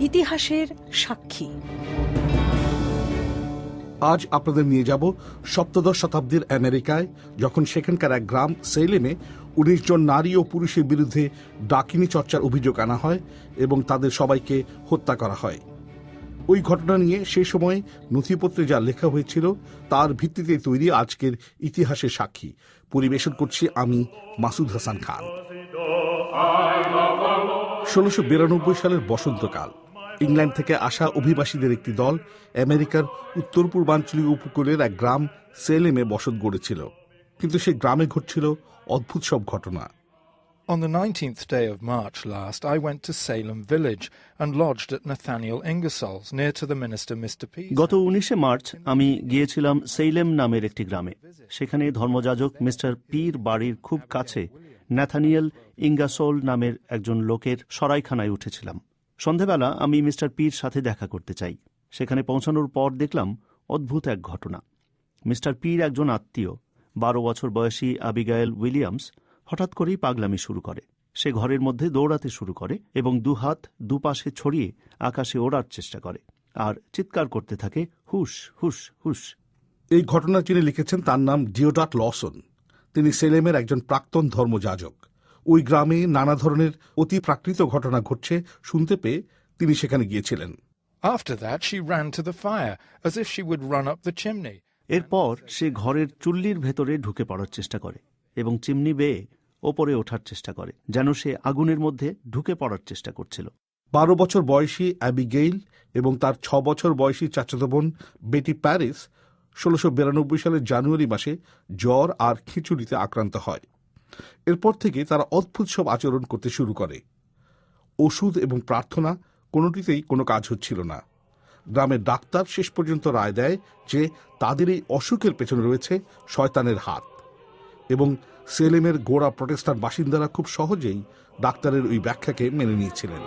ইতিহাসের সাক্ষী। আজ আপনাদের নিয়ে যাব সপ্তদশ শতাব্দীর আমেরিকায়, যখন সেখানকার এক গ্রাম সেলেমে উনিশ জন নারী ও পুরুষের বিরুদ্ধে ডাকিনী চর্চার অভিযোগ আনা হয় এবং তাদের সবাইকে হত্যা করা হয়। ওই ঘটনা নিয়ে সে সময় নথিপত্রে যা লেখা হয়েছিল তার ভিত্তিতে তৈরি আজকের ইতিহাসের সাক্ষী। পরিবেশন করছি আমি মাসুদ হাসান খান। ষোলোশো বিরানব্বই সালের বসন্তকাল। ইংল্যান্ড থেকে আসা অভিবাসীদের একটি দল আমেরিকার উত্তর পূর্বাঞ্চলীয় উপকূলের এক গ্রাম সেলেমে বসত গড়েছিল। কিন্তু সেই গ্রামে ঘটছিল অদ্ভুত সব ঘটনা। On the 19th day of March last, I went to Salem village and lodged at Nathaniel Ingersoll's, near to the minister Mr. Pease. গত উনিশে মার্চ আমি গিয়েছিলাম সেইলেম নামের একটি গ্রামে সেখানে ধর্মযাজক মিস্টার পীর বাড়ির খুব কাছে ন্যাথানিয়েল ইঙ্গাসোল নামের একজন লোকের সরাইখানায় উঠেছিলাম সন্ধেবেলা আমি মিস্টার পীর সাথে দেখা করতে চাই সেখানে পৌঁছানোর পর দেখলাম অদ্ভুত এক ঘটনা মিস্টার পীর একজন আত্মীয় বারো বছর বয়সী আবিগায়েল উইলিয়ামস হঠাৎ করেই পাগলামি শুরু করে। সে ঘরের মধ্যে দৌড়াতে শুরু করে এবং দুহাত দুপাশে ছড়িয়ে আকাশে ওড়ার চেষ্টা করে আর চিৎকার করতে থাকে হুশ হুশ হুশ। এই ঘটনা যিনি লিখেছেন তার নাম ডিওডাট লসন। তিনি সেলেমের একজন প্রাক্তন ধর্মযাজক। ওই গ্রামে নানা ধরনের অতি প্রাকৃত ঘটনা ঘটছে শুনতে পেয়ে তিনি সেখানে গিয়েছিলেন। After that, she ran to the fire, as if she would run up the chimney. এরপর সে ঘরের চুল্লির ভেতরে ঢুকে পড়ার চেষ্টা করে। এবং চিমনি বেয়ে ওপরে ওঠার চেষ্টা করে, যেন সে আগুনের মধ্যে ঢুকে পড়ার চেষ্টা করছিল। বারো বছর বয়সী অ্যাবিগেইল এবং তার ছ বছর বয়সী চাচাতো বোন বেটি প্যারিস ষোলোশো বিরানব্বই সালের জানুয়ারি মাসে জ্বর আর খিচুড়িতে আক্রান্ত হয়। এরপর থেকে তারা অদ্ভুত সব আচরণ করতে শুরু করে। ওষুধ এবং প্রার্থনা কোনোটিতেই কোনো কাজ হচ্ছিল না। গ্রামের ডাক্তার শেষ পর্যন্ত রায় দেয় যে তাদের এই অসুখের পেছনে রয়েছে শয়তানের হাত। এবং সেলেমের গোড়া প্রটেস্টার বাসিন্দারা খুব সহজেই ডাক্তারের ওই ব্যাখ্যাকে মেনে নিয়েছিলেন।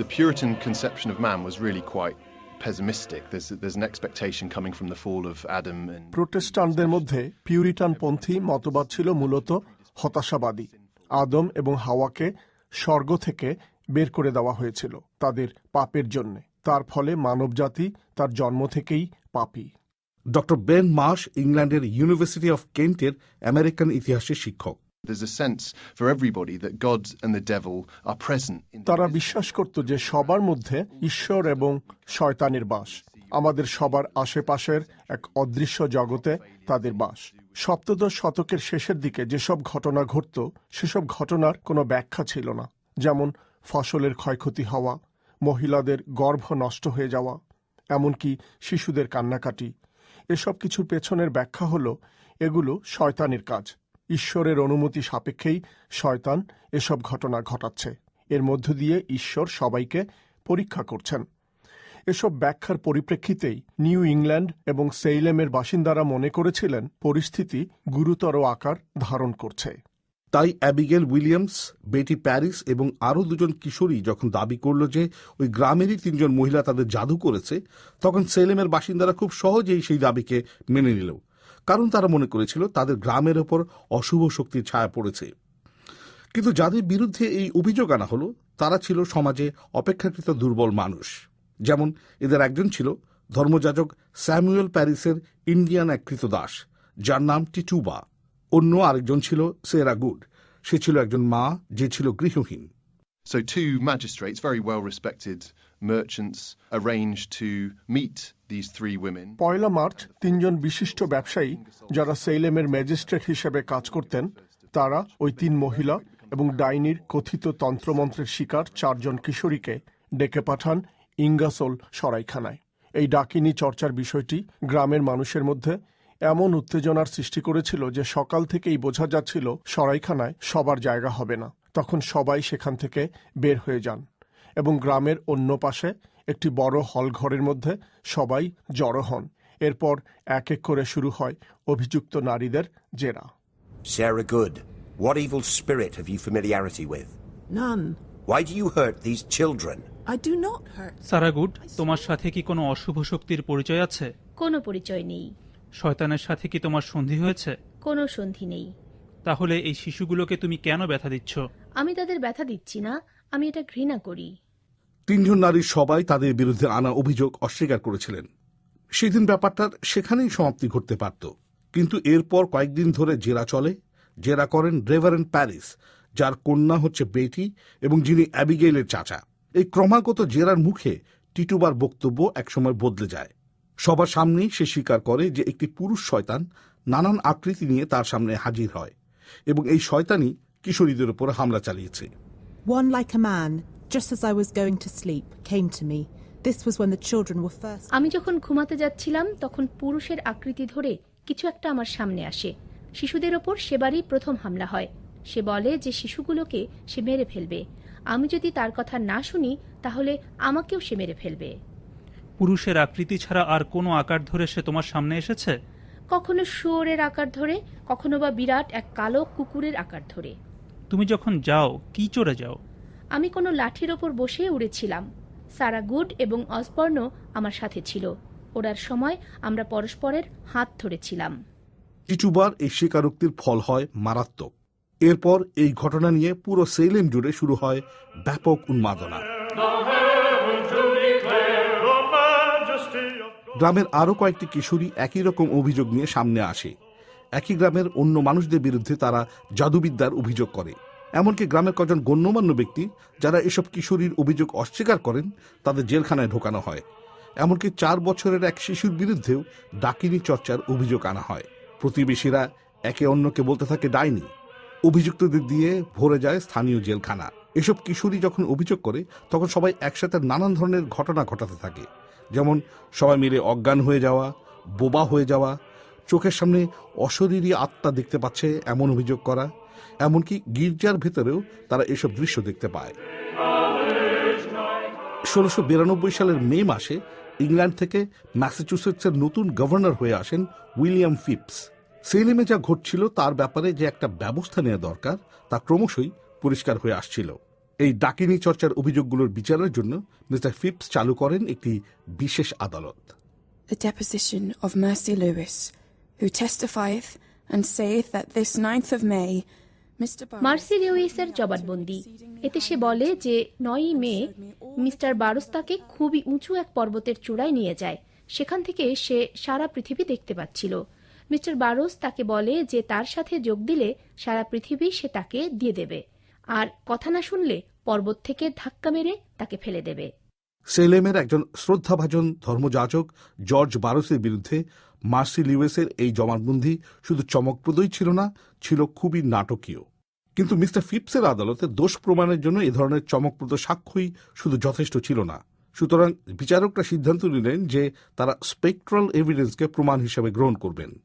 The Puritan conception of man was really quite pessimistic. There's, there's an expectation coming from the fall of Adam and প্রোটেস্টান্টদের মধ্যে পিউরিটানপন্থী মতবাদ ছিল মূলত হতাশাবাদী। আদম এবং হাওয়াকে স্বর্গ থেকে বের করে দেওয়া হয়েছিল তাদের পাপের জন্য। তার ফলে মানবজাতি তার জন্ম থেকেই পাপী। ডক্টর বেন মাস ইংল্যান্ডের ইউনিভার্সিটি অফ কেন্টের আমেরিকান ইতিহাসের শিক্ষক। There's a sense for everybody that God and the devil are present in তারা বিশ্বাস করত যে সবার মধ্যে ঈশ্বর এবং শয়তানের বাস। আমাদের সবার আশেপাশের এক অদৃশ্য জগতে তাদের বাস। সপ্তদশ শতকের শেষের দিকে যেসব ঘটনা ঘটত সেসব ঘটনার কোনো ব্যাখ্যা ছিল না। যেমন ফসলের ক্ষয়ক্ষতি হওয়া মহিলাদের গর্ভ নষ্ট হয়ে যাওয়া এমনকি শিশুদের কান্নাকাটি এসব কিছুর পেছনের ব্যাখ্যা হল, এগুলো শয়তানের কাজ। ঈশ্বরের অনুমতি সাপেক্ষেই শয়তান এসব ঘটনা ঘটাচ্ছে। এর মধ্য দিয়ে ঈশ্বর সবাইকে পরীক্ষা করছেন। এসব ব্যাখ্যার পরিপ্রেক্ষিতেই নিউ ইংল্যান্ড এবং সেইলেমের বাসিন্দারা মনে করেছিলেন, পরিস্থিতি গুরুতর আকার ধারণ করছে। তাই অ্যাবিগেল উইলিয়ামস, বেটি প্যারিস এবং আরও দুজন কিশোরী যখন দাবি করল যে ওই গ্রামেরই তিনজন মহিলা তাদের জাদু করেছে, তখন সেলেমের বাসিন্দারা খুব সহজেই সেই দাবিকে মেনে নিল। কারণ তারা মনে করেছিল তাদের গ্রামের ওপর অশুভ শক্তির ছায়া পড়েছে। কিন্তু যাদের বিরুদ্ধে এই অভিযোগ আনা হলো, তারা ছিল সমাজে অপেক্ষাকৃত দুর্বল মানুষ। যেমন এদের একজন ছিল ধর্মযাজক স্যামুয়েল প্যারিসের ইন্ডিয়ান এক কৃতদাস, যার নাম টিটুবা। অন্য আরেকজন ছিল সেরা গুড। সে ছিল একজন মা যে ছিল গৃহহীন। So, two magistrates, very well respected merchants, arranged to meet these three women. পয়লা মার্চ তিনজন বিশিষ্ট ব্যবসায়ী যারা সেইলেমের ম্যাজিস্ট্রেট হিসেবে কাজ করতেন তারা ওই তিন মহিলা এবং ডাইনির কথিত তন্ত্রমন্ত্রের শিকার চারজন কিশোরীকে ডেকে পাঠান ইঙ্গাসোল সরাইখানায়। এই ডাকিনী চর্চার বিষয়টি গ্রামের মানুষের মধ্যে এমন উত্তেজনার সৃষ্টি করেছিল যে সকাল থেকেই বোঝা যাচ্ছিল সরাইখানায় সবার জায়গা হবে না তখন সবাই সেখান থেকে বের হয়ে যান এবং গ্রামের অন্য পাশে একটি বড় হল ঘরের মধ্যে সবাই জড়ো হন এরপর এক এক করে শুরু হয় অভিযুক্ত নারীদের জেরা Sarah Good, what evil spirit have you familiarity with? None. Why do you hurt these children? I do not hurt. সারাগুড তোমার সাথে কি কোনো অশুভ শক্তির পরিচয় আছে কোনো পরিচয় নেই শয়তানের সাথে কি তোমার সন্ধি হয়েছে? কোনো সন্ধি নেই। তাহলে এই শিশুগুলোকে তুমি কেন ব্যথা দিচ্ছ? আমি তাদের ব্যথা দিচ্ছি না আমি এটা ঘৃণা করি। তিনজন নারীর সবাই তাদের বিরুদ্ধে আনা অভিযোগ অস্বীকার করেছিলেন। সেদিন ব্যাপারটার সেখানেই সমাপ্তি ঘটতে পারত। কিন্তু এরপর কয়েকদিন ধরে জেরা চলে। জেরা করেন রেভারেন্ট প্যারিস যার কন্যা হচ্ছে বেটি এবং যিনি অ্যাবিগেইলের চাচা। এই ক্রমাগত জেরার মুখে টিটুবার বক্তব্য একসময় বদলে যায়। সবার সামনেই সে স্বীকার করে যে একটি পুরুষ শয়তান নানান আকৃতি নিয়ে তার সামনে হাজির হয় এবং এই শয়তানই কিশোরীদের উপর হামলা চালিয়েছে One like a man, just as I was going to sleep, came to me. This was when the children were first. আমি যখন ঘুমাতে যাচ্ছিলাম তখন পুরুষের আকৃতি ধরে কিছু একটা আমার সামনে আসে শিশুদের ওপর সেবারই প্রথম হামলা হয় সে বলে যে শিশুগুলোকে সে মেরে ফেলবে আমি যদি তার কথা না শুনি তাহলে আমাকেও সে মেরে ফেলবে পুরুষের আকৃতি ছাড়া আর কোনো আকার ধরে সে তোমার সামনে এসেছে? কখনো শুয়োরের আকার ধরে কখনো বা বিরাট এক কালো কুকুরের আকার ধরে। তুমি যখন যাও কি চড়ে যাও? আমি কোনো লাঠির ওপর বসে উড়েছিলাম। সারা গুড এবং অসবর্ণ আমার সাথে ছিল। ওড়ার সময় আমরা পরস্পরের হাত ধরেছিলাম। টিটুবার এই স্বীকারোক্তির ফল হয় মারাত্মক। এরপর এই ঘটনা নিয়ে পুরো সেলেম জুড়ে শুরু হয় ব্যাপক উন্মাদনা। গ্রামের আরও কয়েকটি কিশোরী একই রকম অভিযোগ নিয়ে সামনে আসে। একই গ্রামের অন্য মানুষদের বিরুদ্ধে তারা জাদুবিদ্যার অভিযোগ করে। এমনকি গ্রামের কজন গণ্যমান্য ব্যক্তি যারা এসব কিশোরীর অভিযোগ অস্বীকার করেন, তাদের জেলখানায় ঢোকানো হয়। এমনকি চার বছরের এক শিশুর বিরুদ্ধেও ডাকিনি চর্চার অভিযোগ আনা হয়। প্রতিবেশীরা একে অন্যকে বলতে থাকে ডাইনি। অভিযুক্তদের দিয়ে ভরে যায় স্থানীয় জেলখানা। এসব কিশোরী যখন অভিযোগ করে, তখন সবাই একসাথে নানান ধরনের ঘটনা ঘটাতে থাকে। যেমন সবাই মিলে অজ্ঞান হয়ে যাওয়া, বোবা হয়ে যাওয়া, চোখের সামনে অশরীরী আত্মা দেখতে পাচ্ছে এমন অভিযোগ করা, এমনকি গির্জার ভেতরেও তারা এসব দৃশ্য দেখতে পায়। ষোলোশো বিরানব্বই সালের মে মাসে ইংল্যান্ড থেকে ম্যাসাচুসেটসের নতুন গভর্নর হয়ে আসেন উইলিয়াম ফিপস। সেলেমে যা ঘটছিল তার ব্যাপারে যে একটা ব্যবস্থা নেওয়া দরকার, তা ক্রমশই পরিষ্কার হয়ে আসছিল। এই ডাকিনী চর্চার অভিযোগগুলোর বিচারের জন্য মিস্টার ফিপস চালু করেন একটি বিশেষ আদালত। The deposition of Mercy Lewis, who testifieth and saith that this 9th of May, Mercy লেউইসের জবানবন্দি। এতে সে বলে যে নয়ই মে মিস্টার বারোস তাকে খুবই উঁচু এক পর্বতের চূড়ায় নিয়ে যায়। সেখান থেকে সে সারা পৃথিবী দেখতে পাচ্ছিল। মিস্টার বারোস তাকে বলে যে তার সাথে যোগ দিলে সারা পৃথিবী সে তাকে দিয়ে দেবে। আর কথা না শুনলে পর্বত থেকে ধাক্কা মেরে তাকে ফেলে দেবে। সেলেমের একজন শ্রদ্ধাভাজন ধর্মযাজক জর্জ বারোসের বিরুদ্ধে মার্সি লিউয়েসের এই জমানবন্দি শুধু চমকপ্রদই ছিল না ছিল খুবই নাটকীয়। কিন্তু মিস্টার ফিপসের আদালতে দোষ প্রমাণের জন্য এ ধরনের চমকপ্রদ সাক্ষ্যই শুধু যথেষ্ট ছিল না। সুতরাং বিচারকরা সিদ্ধান্ত নিলেন যে তারা স্পেকট্রাল এভিডেন্সকে প্রমাণ হিসেবে গ্রহণ করবেন।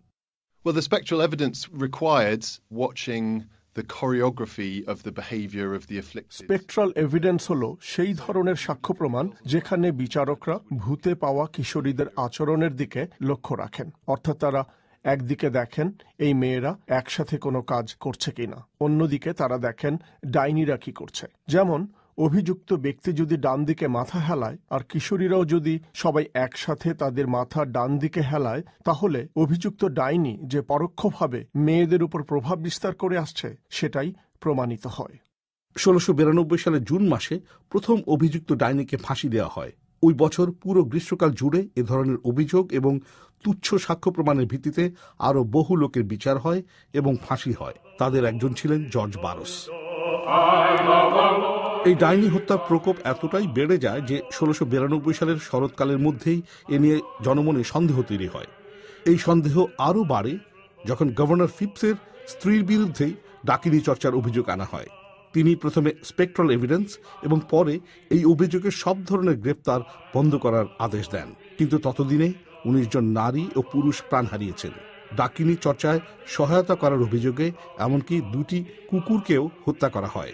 Well, the spectral evidence required watching the choreography of the behavior of the afflicted. Spectral evidence হল সেই ধরনের সাক্ষ্য প্রমাণ যেখানে বিচারকরা ভূতে পাওয়া কিশোরীদের আচরণের দিকে লক্ষ্য রাখেন অর্থাৎ তারা একদিকে দেখেন এই মেয়েরা একসাথে কোনো কাজ করছে কিনা, অন্যদিকে তারা দেখেন ডাইনিরা কি করছে যেমন অভিযুক্ত ব্যক্তি যদি ডান দিকে মাথা হেলায় আর কিশোরীরাও যদি সবাই একসাথে তাদের মাথা ডান দিকে হেলায় তাহলে অভিযুক্ত ডাইনি যে পরোক্ষভাবে মেয়েদের উপর প্রভাব বিস্তার করে আসছে সেটাই প্রমাণিত হয়। ষোলোশো বিরানব্বই সালের জুন মাসে প্রথম অভিযুক্ত ডাইনিকে ফাঁসি দেওয়া হয়। ওই বছর পুরো গ্রীষ্মকাল জুড়ে এ ধরনের অভিযোগ এবং তুচ্ছ সাক্ষ্য প্রমাণের ভিত্তিতে আরও বহু লোকের বিচার হয় এবং ফাঁসি হয়। তাদের একজন ছিলেন জর্জ বারোস। এই ডাইনি হত্যার প্রকোপ এতটাই বেড়ে যায় যে ষোলোশো বিরানব্বই সালের শরৎকালের মধ্যেই এ নিয়ে জনমনে সন্দেহ তৈরি হয়। এই সন্দেহ আরও বাড়ে যখন গভর্নর ফিপসের স্ত্রীর বিরুদ্ধেই ডাকিনি চর্চার অভিযোগ আনা হয়। তিনি প্রথমে স্পেকট্রাল এভিডেন্স এবং পরে এই অভিযোগের সব ধরনের গ্রেপ্তার বন্ধ করার আদেশ দেন। কিন্তু ততদিনে উনিশ জন নারী ও পুরুষ প্রাণ হারিয়েছেন। ডাকিনি চর্চায় সহায়তা করার অভিযোগে এমনকি দুটি কুকুরকেও হত্যা করা হয়।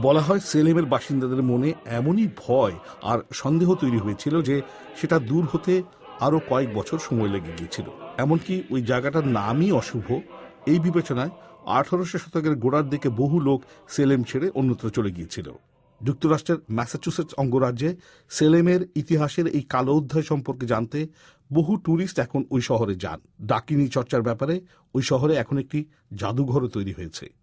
বলা হয় সেলেমের বাসিন্দাদের মনে এমনই ভয় আর সন্দেহ তৈরি হয়েছিল যে সেটা দূর হতে আরও কয়েক বছর সময় লেগে গিয়েছিল। এমনকি ওই জায়গাটার নামই অশুভ। এই বিবেচনায় আঠারোশো শতকের গোড়ার দিকে বহু লোক সেলেম ছেড়ে অন্যত্র চলে গিয়েছিল। যুক্তরাষ্ট্রের ম্যাসাচুসেটস অঙ্গরাজ্যে সেলেমের ইতিহাসের এই কালো অধ্যায় সম্পর্কে জানতে বহু ট্যুরিস্ট এখন ওই শহরে যান। ডাকিনী চর্চার ব্যাপারে ওই শহরে এখন একটি জাদুঘরও তৈরি হয়েছে।